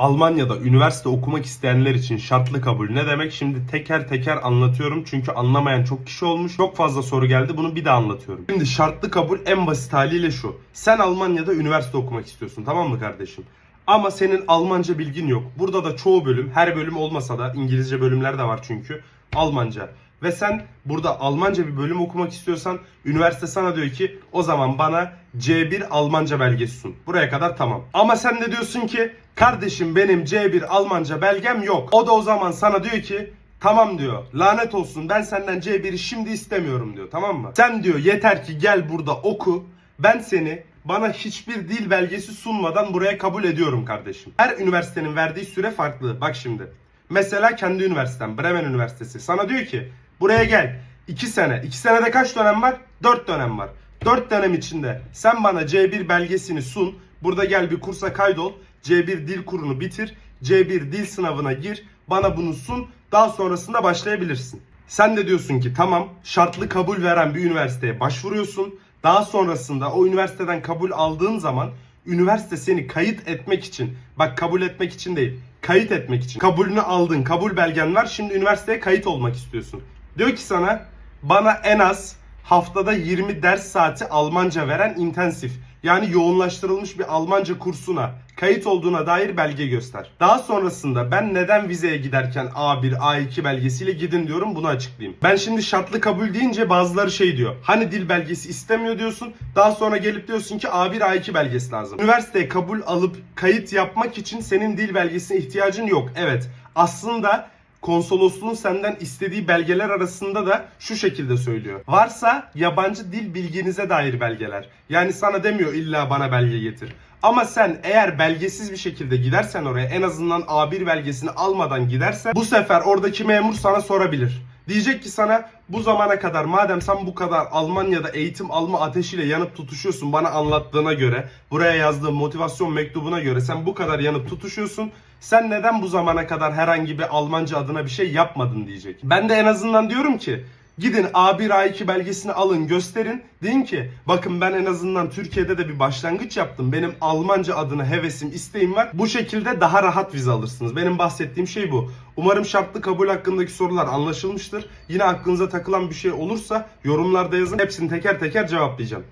Almanya'da üniversite okumak isteyenler için şartlı kabul ne demek? Şimdi teker teker anlatıyorum çünkü anlamayan çok kişi olmuş. Çok fazla soru geldi bunu bir daha anlatıyorum. Şimdi şartlı kabul en basit haliyle şu. Sen Almanya'da üniversite okumak istiyorsun tamam mı kardeşim? Ama senin Almanca bilgin yok. Burada da çoğu bölüm, her bölüm olmasa da İngilizce bölümler de var çünkü. Almanca. Ve sen burada Almanca bir bölüm okumak istiyorsan üniversite sana diyor ki o zaman bana C1 Almanca belgesi sun. Buraya kadar tamam. Ama sen de diyorsun ki kardeşim benim C1 Almanca belgem yok. O da o zaman sana diyor ki Tamam diyor. Lanet olsun ben senden C1'i şimdi istemiyorum diyor. Tamam mı? Sen diyor yeter ki gel burada oku. Ben seni bana hiçbir dil belgesi sunmadan buraya kabul ediyorum kardeşim. Her üniversitenin verdiği süre farklı. Bak şimdi. Mesela kendi üniversitem Bremen Üniversitesi sana diyor ki buraya gel. 2 sene. 2 senede kaç dönem var? 4 dönem var. 4 dönem içinde sen bana C1 belgesini sun. Burada gel bir kursa kaydol. C1 dil kurunu bitir. C1 dil sınavına gir. Bana bunu sun. Daha sonrasında başlayabilirsin. Sen de diyorsun ki tamam şartlı kabul veren bir üniversiteye başvuruyorsun. Daha sonrasında o üniversiteden kabul aldığın zaman üniversite seni kayıt etmek için bak kabul etmek için değil kayıt etmek için kabulünü aldın kabul belgen var şimdi üniversiteye kayıt olmak istiyorsun. Diyor ki sana bana en az haftada 20 ders saati Almanca veren intensif yani yoğunlaştırılmış bir Almanca kursuna kayıt olduğuna dair belge göster. Daha sonrasında ben neden vizeye giderken A1, A2 belgesiyle gidin diyorum bunu açıklayayım. Ben şimdi şartlı kabul deyince bazıları şey diyor. Hani dil belgesi istemiyor diyorsun. Daha sonra gelip diyorsun ki A1, A2 belgesi lazım. Üniversiteye kabul alıp kayıt yapmak için senin dil belgesine ihtiyacın yok. Evet. Aslında konsolosluğun senden istediği belgeler arasında da şu şekilde söylüyor. Varsa yabancı dil bilginize dair belgeler. Yani sana demiyor illa bana belge getir. Ama sen eğer belgesiz bir şekilde gidersen oraya en azından A1 belgesini almadan gidersen bu sefer oradaki memur sana sorabilir. Diyecek ki sana bu zamana kadar madem sen bu kadar Almanya'da eğitim alma ateşiyle yanıp tutuşuyorsun bana anlattığına göre buraya yazdığım motivasyon mektubuna göre sen bu kadar yanıp tutuşuyorsun sen neden bu zamana kadar herhangi bir Almanca adına bir şey yapmadın diyecek. Ben de en azından diyorum ki Gidin A1 A2 belgesini alın gösterin. Deyin ki bakın ben en azından Türkiye'de de bir başlangıç yaptım. Benim Almanca adına hevesim isteğim var. Bu şekilde daha rahat vize alırsınız. Benim bahsettiğim şey bu. Umarım şartlı kabul hakkındaki sorular anlaşılmıştır. Yine aklınıza takılan bir şey olursa yorumlarda yazın. Hepsini teker teker cevaplayacağım.